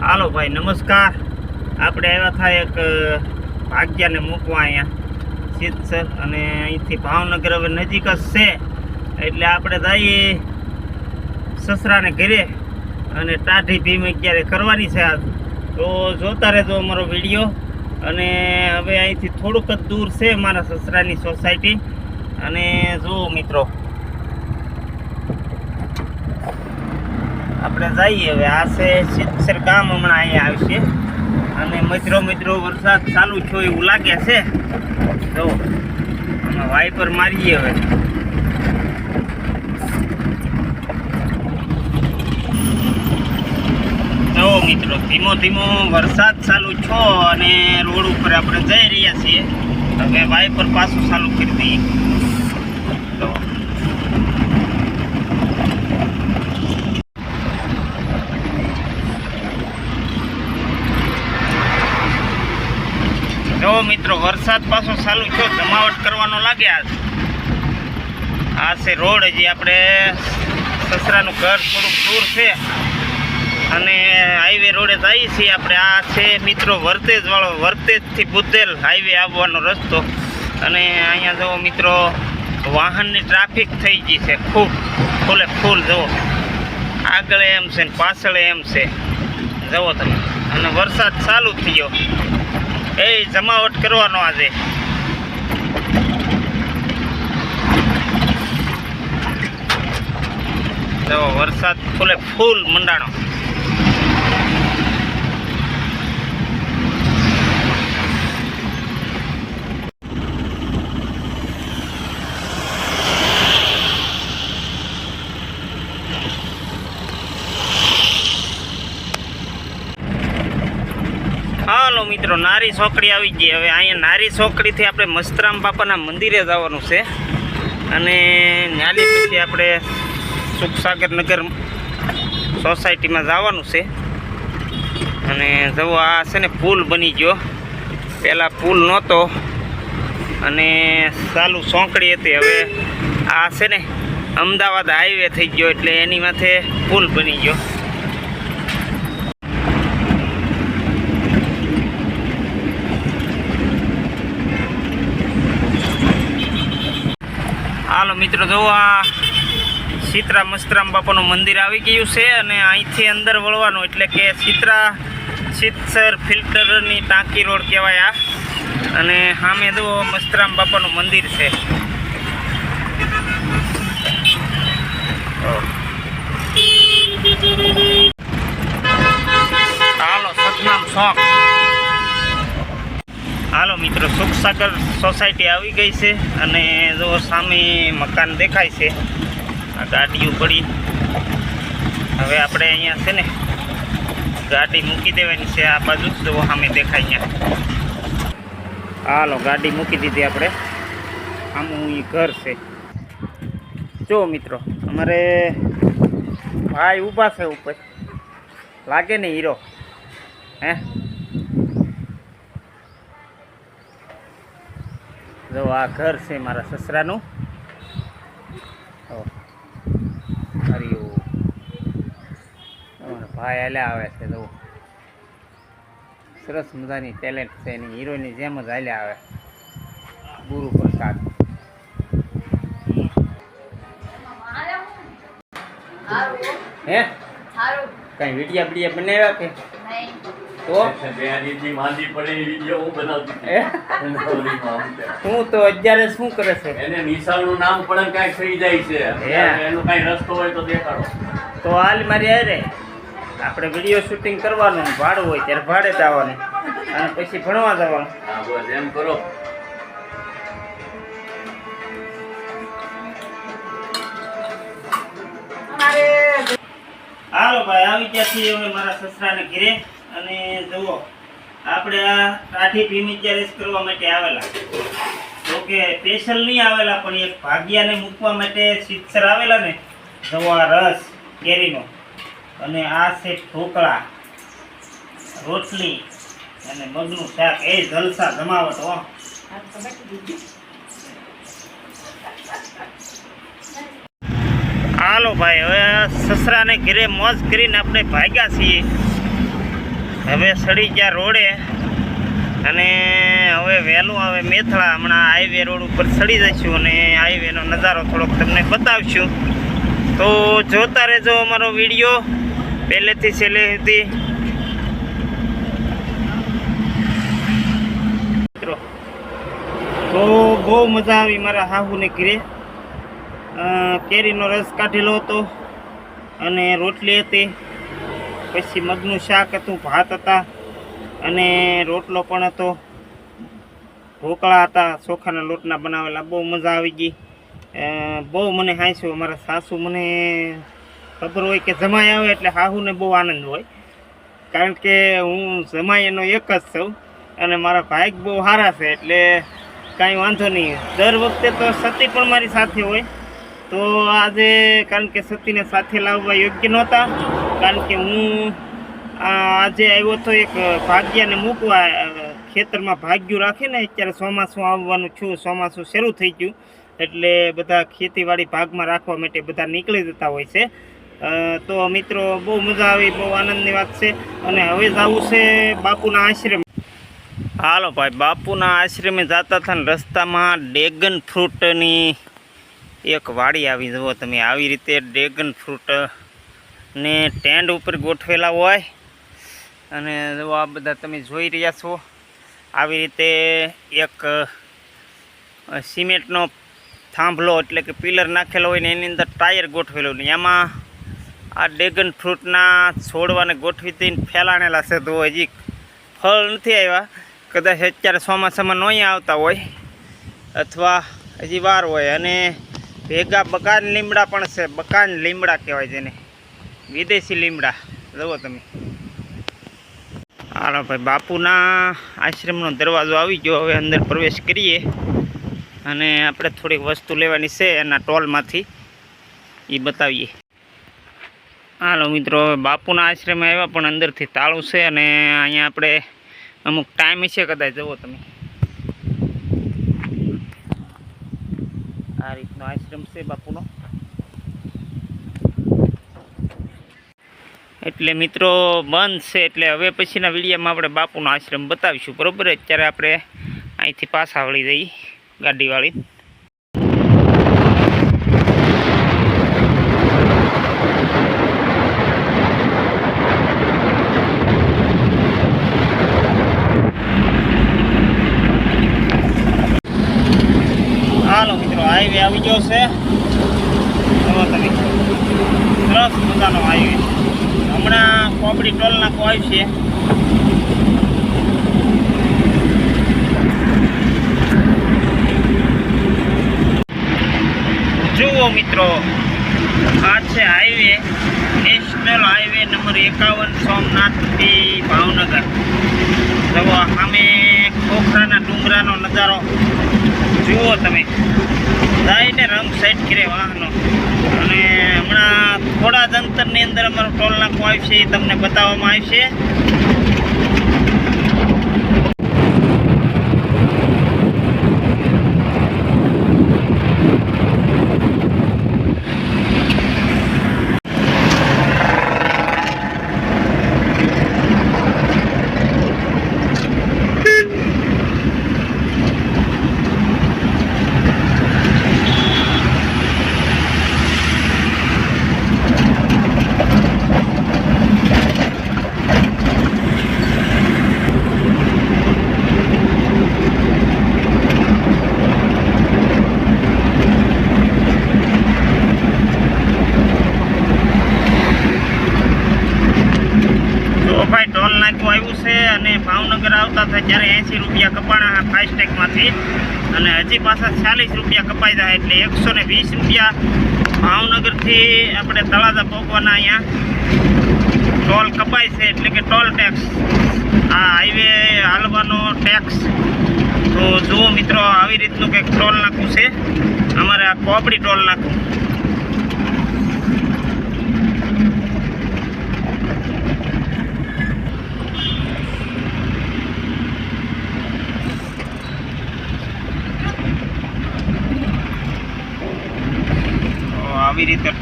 હાલો ભાઈ, નમસ્કાર. આપણે આવ્યા થાય એક ભાગ્યાને મૂકવા અહીંયા. સિદ્ધસર અને અહીંથી ભાવનગર હવે નજીક જ છે. એટલે આપણે જઈએ સસરાને ઘરે અને ટાઢી ભીમ અત્યારે કરવાની છે આજ. તો જોતા રહેજો અમારો વીડિયો. અને હવે અહીંથી થોડુંક જ દૂર છે મારા સસરાની સોસાયટી. અને જુઓ મિત્રો આપણે જઈએ હવે. આ છે સિત્સર ગામ હમણાં અહીંયા આવશે અને મિત્રો મિત્રો વરસાદ ચાલુ થયો એવું લાગે છે. જો આમાં વાઇપર મારીએ હવે. જો, મિત્રો, ધીમો ધીમો વરસાદ ચાલુ છો અને રોડ ઉપર આપણે જઈ રહ્યા છીએ. હવે વાઇપર પાછું ચાલુ કરી દઈએ જો જો મિત્રો વરસાદ પાછો ચાલુ થયો, જમાવટ કરવાનો લાગ્યા આ છે રોડ, હજી આપણે સસરાનું ઘર થોડુંક દૂર છે. અને હાઈવે રોડે જઈએ છીએ આપણે. આ છે મિત્રો વરતેજવાળો, વરતેજથી બુદ્ધેલ હાઈવે આવવાનો રસ્તો. અને અહીંયા જુઓ મિત્રો, વાહનની ટ્રાફિક થઈ ગઈ છે ખૂબ. ફૂલે ફૂલ, જુઓ. આગળ એમ છે ને પાછળ એમ છે. જવો તમે. અને વરસાદ ચાલુ થયો. એ જમાવટ કરવાનો આજે. તો વરસાદ ફૂલે ફૂલ મંડાણો. હાલો મિત્રો, નારી ચોકડી આવી ગઈ. હવે અહીંયા નારી ચોકડીથી આપણે મસ્તરામ બાપાના મંદિરે જવાનું છે. અને ન્યાલી પછી આપણે સુખસાગર નગર સોસાયટીમાં જવાનું છે. અને જવો આ છે ને પુલ બની ગયો. પહેલાં પુલ નહોતો. અને ચાલુ સોંકડી હતી. હવે આ છે ને અમદાવાદ હાઈવે થઈ ગયો, એટલે એની માથે પુલ બની ગયો. હાલો મિત્રો, જો આ સીતરા મસ્તરામ બાપાનું મંદિર આવી ગયું છે અને અહીંથી અંદર વળવાનું એટલે કે સીતરા સિત્સર ફિલ્ટરની ટાંકી રોડ કહેવાય આ. અને સામે જો મસ્તરામ બાપાનું મંદિર છે. હાલો, સતનામ શોખ હાલો મિત્રો, સુખસાગર સોસાયટી આવી ગઈ છે અને જો સામે મકાન દેખાય છે, આ ગાડીઓ પડી. હવે આપણે અહીંયા છે ને, ગાડી મૂકી દેવાની છે, આ બાજુ જો સામે દેખાય અહીંયા. હાલો, ગાડી મૂકી દીધી આપણે. આમું એ ઘર છે. જો મિત્રો, અમારે ભાઈ ઊભા છે ઉપર. લાગે ને હીરો. હે? જો આ ઘર છે મારા સસરાનું. હરિયો. ભાઈ હાલ્યા આવે છે જો. સરસ મજાની ટેલેન્ટ છે એની હીરોની જેમ જ હાલ્યા આવે. ગુરુ પ્રસાદ. હે? કઈ વિડિયા બીડિયા બનાવ્યા કે? હું તો અત્યારે શું કરે છે? એને નિશાળનું નામ પણ કાંઈ થઈ જાય છે. હે. એનો કાંઈ રસ્તો હોય તો દેખાડો. તો હાલ મારી અરે આપણે વીડિયો શૂટિંગ કરવાનું ભાડું હોય ત્યારે ભાડે જ આવવાનું. અને પછી ભણવા જવાનું. હા બસ એમ કરો. હાલો ભાઈ આવી ગયા છીએ હવે મારા સસરાને ઘરે અને જુઓ, આપણે આ કાઠી ભીમી જ્યારે કરવા માટે આવેલા. જોકે સ્પેશિયલ નહીં આવેલા, પણ એક ભાગ્યાને મૂકવા માટે સિત્સર આવેલા ને આ રસ કેરીનો. અને આ છે ઢોકળા, રોટલી અને મગનું શાક. એ જલસા જમાવટ, હો. હાલો ભાઈ, હવે સસરાને ઘરે મોજ કરીને આપણે ભાગ્યા છીએ. હવે સડી ગયા રોડે અને હવે વહેલું હવે મેથળા હમણાં હાઈવે રોડ ઉપર સડી જઈશું અને હાઈવેનો નજારો થોડોક તમને બતાવશું. તો જોતા રહેજો અમારો વીડિયો. પહેલેથી છેલ્લે સુધી. તો બહુ મજા આવી મારા હાહુને ઘરે. કેરીનો રસ કાઢેલો હતો અને રોટલી હતી. પછી મગનું શાક હતું, ભાત હતા અને રોટલો પણ હતો. ઢોકળા હતા, ચોખાના લોટના બનાવેલા, બહુ મજા આવી ગઈ. બહુ મને હાંસ્યું મારા સાસુ મને ખબર હોય કે જમાઈ આવે એટલે હાહુને બહુ આનંદ હોય. કારણ કે હું જમાઈ એનો એક જ છું અને મારા ભાઈ બહુ સારા છે એટલે કાંઈ વાંધો નહીં. દર વખતે તો સતી પણ મારી સાથે હોય. તો આજે કારણ કે સતીને સાથે લાવવા યોગ્ય નહોતા, કારણ કે હું આજે આવ્યો તો એક ભાગ્યાને મૂકવા ખેતરમાં ભાગ્યું રાખે ને અત્યારે ચોમાસું આવવાનું છું, ચોમાસું શરૂ થઈ ગયું. એટલે બધા ખેતીવાડી ભાગમાં રાખવા માટે બધા નીકળી જતા હોય છે. તો મિત્રો, બહુ મજા આવી, બહુ આનંદની વાત છે. અને હવે જવું છે બાપુના આશ્રમ. હાલો ભાઈ, બાપુના આશ્રમે જતા હતા ને રસ્તામાં ડેગન ફ્રૂટની એક વાડી આવી જુઓ તમે. આવી રીતે ડ્રેગન ફ્રૂટ ને ટેન્ડ ઉપર ગોઠવેલા હોય. અને આ બધા તમે જોઈ રહ્યા છો, આવી રીતે એક સિમેન્ટનો થાંભલો એટલે કે પિલર નાખેલો હોય ને એની અંદર ટાયર ગોઠવેલો ને. એમાં આ ડ્રેગન ફ્રૂટના છોડવાને ગોઠવી દઈને ફેલાણેલા છે. તો હજી ફળ નથી આવ્યા. કદાચ અત્યારે ચોમાસામાં નહીં આવતા હોય. અથવા હજી વાર હોય. અને ભેગા બકાન લીમડા પણ છે, બકાન લીમડા કહેવાય જેને. વિદેશી લીમડા. જુઓ તમે. હાલો ભાઈ, બાપુના આશ્રમનો દરવાજો આવી ગયો. હવે અંદર પ્રવેશ કરીએ. અને આપણે થોડીક વસ્તુ લેવાની છે એના ટોલમાંથી. એ બતાવીએ. હાલો મિત્રો બાપુના આશ્રમે આવ્યા, પણ અંદરથી તાળું છે અને અહીંયા આપણે અમુક ટાઈમ છે કદાચ. જુઓ તમે આ રીતનો આશ્રમ બાપુનો. એટલે મિત્રો, બંધ છે. એટલે હવે પછીના વિડીયામાં આપણે બાપુનો આશ્રમ બતાવીશું. બરોબર? અત્યારે આપણે અહીંથી પાછા વળી જઈ ગાડીવાળી હાલો મિત્રો હાઈવે આવી ગયો છે. મજાનો હાઈવે હમણાં કોબડી ટોલ નાખો આવશે જુઓ મિત્રો, આ છે હાઈવે નેશનલ હાઈવે નંબર એકાવન સોમનાથથી ભાવનગર. જુઓ સામે ખોખરાના ડુંગરાનો નજારો જુઓ તમે. દાઈને રંગ સાઈડ કરે વાહનો. અને હમણાં થોડા જ અંતરની અંદર અમારો ટોલ નાખો આવશે એ તમને બતાવવામાં આવશે તો ભાઈ ટોલ નાકું આવ્યું છે અને ભાવનગર આવતા એંસી રૂપિયા કપાણા ફાસ્ટેગમાંથી અને હજી પાછા ચાલીસ રૂપિયા કપાઈ જાય એટલે એકસો ને વીસ રૂપિયા ભાવનગરથી આપણે તળાજા પહોંચવાના અહીંયા. ટોલ કપાય છે એટલે કે ટોલ ટેક્સ આ હાઈવે હાલવાનો ટેક્સ તો જુઓ મિત્રો, આવી રીતનું કંઈક ટોલ નાખવું છે. અમારે આ કોપડી ટોલ નાખવું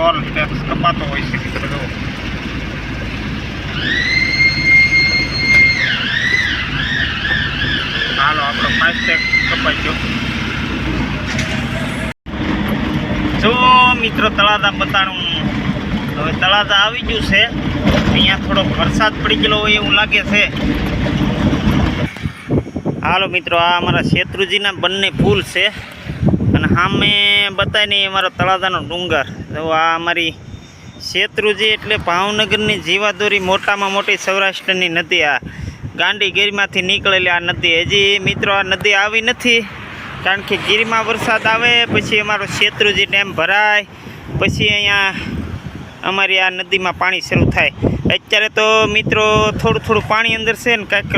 ટોલ ટેક્સ કપાતો હોય છે મિત્રો હાલો આપણો ફાસ્ટેગ કપાઈ ગયો જો, મિત્રો, તળાજા બતાણું. હવે તળાજા આવી ગયું છે. અહીંયા થોડોક વરસાદ પડી ગયેલો હોય એવું લાગે છે. હાલો, મિત્રો, આ અમારા શેત્રુજીના બંને ફૂલ છે. અને સામે બતાવી નહીં અમારો તળાજાનો ડુંગર. તો આ અમારી શેત્રુજી એટલે ભાવનગરની જીવાદોરી મોટામાં મોટી સૌરાષ્ટ્રની નદી આ ગાંડીગીરીમાંથી નીકળેલી આ નદી. હજી મિત્રો આ નદી આવી નથી, કારણ કે ગીરમાં વરસાદ આવે, પછી અમારો શેત્રુજી ડેમ ભરાય, પછી અહીંયા અમારી આ નદીમાં પાણી શરૂ થાય. અત્યારે તો મિત્રો થોડું થોડું પાણી અંદર છે ને કાંઈક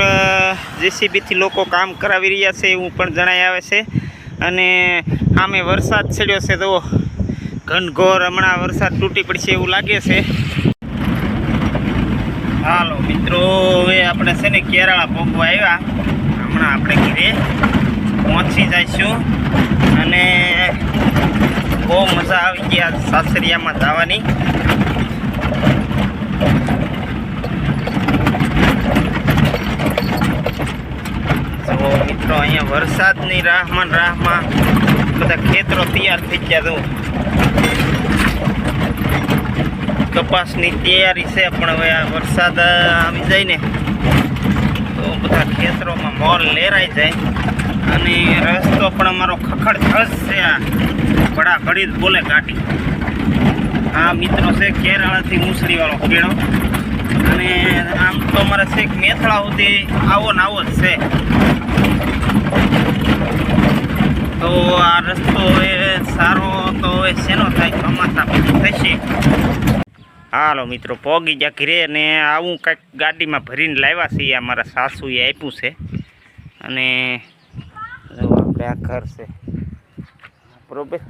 જેસીબીથી લોકો કામ કરાવી રહ્યા છે એવું પણ જણાઈ આવે છે. અને આમે વરસાદ છેડ્યો છે તો ઘનઘોર હમણાં વરસાદ તૂટી પડશે એવું લાગે છે. હાલો, મિત્રો, હવે આપણે છે ને કેરાળા ભોગવા આવ્યા. હમણાં આપણે ઘરે પહોંચી જઈશું. અને બહુ મજા આવી ગઈ આ સાસરિયામાં જવાની. મિત્રો, અહીંયા વરસાદની રાહમાં રાહમાં બધા ખેતરો તૈયાર થઈ ગયા તો કપાસની તૈયારી છે, પણ હવે આ વરસાદ આવી જાય ને, તો બધા ખેતરોમાં મોલ લેરાઈ જાય. અને રસ્તો પણ અમારો ખખડ ધસ છે આ. ઘડા ઘડી જ બોલે ગાડી. આ મિત્રો છે કેરાળાથી મુસળીવાળો ખેડો અને આમ તો અમારે છેક મેથળા સુધી આવો ને આવો જ છે. તો આ રસ્તો એ સારો તો એ શેનો થાય કમાતા પછી થશે. હાલો મિત્રો, પોગી ગયા ઘરે અને આવું કંઈક ગાડીમાં ભરીને લાવ્યા છીએ અમારા મારા સાસુએ આપ્યું છે. અને આપણે આ ઘર છે. બરોબર?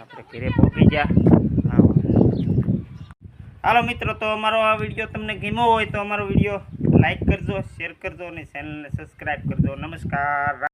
આપણે ઘરે પોગી ગયા. હાલો મિત્રો, તો અમારો આ વીડિયો તમને ગમ્યો હોય તો અમારો વીડિયો લાઈક કરજો શેર કરજો અને ચેનલને સબસ્ક્રાઈબ કરજો. નમસ્કાર.